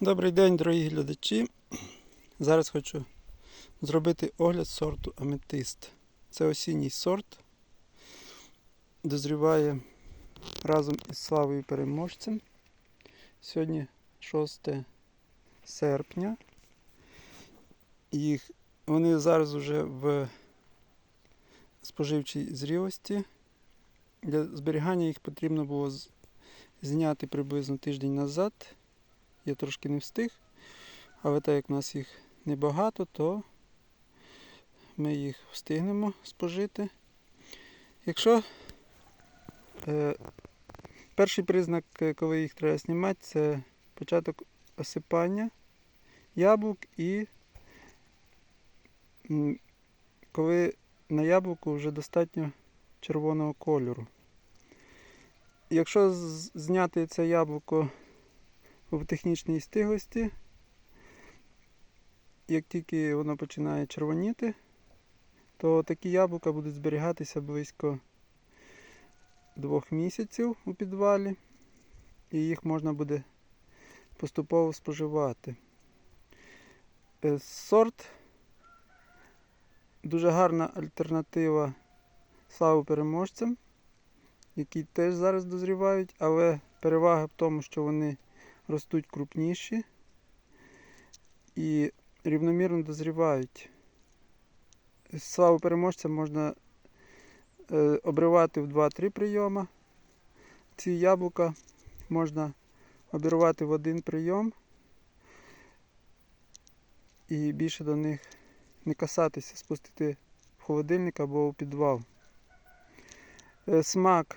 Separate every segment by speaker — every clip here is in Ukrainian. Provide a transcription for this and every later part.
Speaker 1: Добрий день, дорогі глядачі. Зараз хочу зробити огляд сорту аметист. Це осінній сорт. Дозріває разом із славою переможцем. Сьогодні 6 серпня. Їх, вони зараз вже в споживчій зрілості. Для зберігання їх потрібно було зняти приблизно тиждень назад. Я трошки не встиг, але так як в нас їх небагато, то ми їх встигнемо спожити. Якщо е, перший признак, е, коли їх треба знімати, це початок осипання яблук і коли на яблуку вже достатньо червоного кольору. Якщо зняти це яблуко в технічній стиглості. Як тільки воно починає червоніти, то такі яблука будуть зберігатися близько двох місяців у підвалі, і їх можна буде поступово споживати. Е, Сорт дуже гарна альтернатива славу переможцям, які теж зараз дозрівають, але перевага в тому, що вони ростуть крупніші і рівномірно дозрівають. Славу переможця можна е, обривати в 2-3 прийоми. Ці яблука можна обірвати в один прийом і більше до них не касатися, спустити в холодильник або у підвал. Е, Смак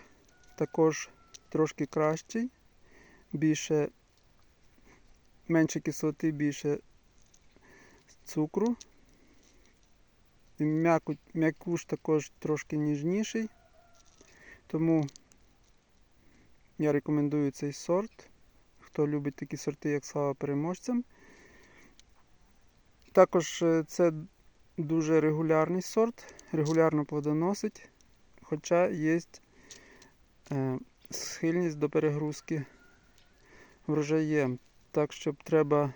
Speaker 1: також трошки кращий, більше менше кислоти, більше цукру. М'якуш також трошки ніжніший. Тому я рекомендую цей сорт. Хто любить такі сорти, як слава переможцям. Також е, це дуже регулярний сорт, регулярно плодоносить, хоча є е, схильність до перегрузки врожаєм. Так, щоб треба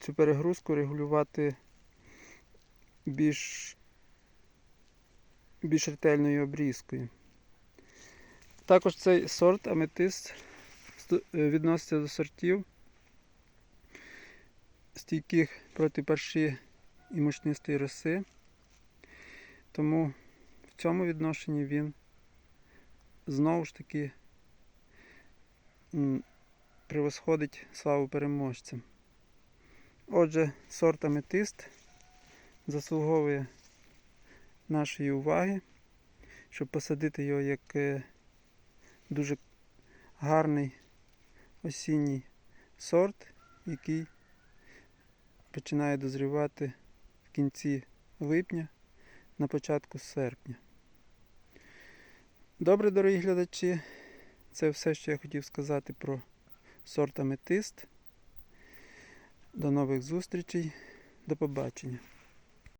Speaker 1: цю перегрузку регулювати більш, більш ретельною обрізкою. Також цей сорт аметист е, відноситься до сортів стійких проти парші і мучнистої роси. Тому в цьому відношенні він знову ж таки превосходить славу переможцям. Отже, сорт аметист заслуговує нашої уваги, щоб посадити його як е, дуже гарний осінній сорт, який починає дозрівати в кінці липня, на початку серпня. Добре, дорогі глядачі, це все, що я хотів сказати про сорт аметист. До нових зустрічей. До побачення.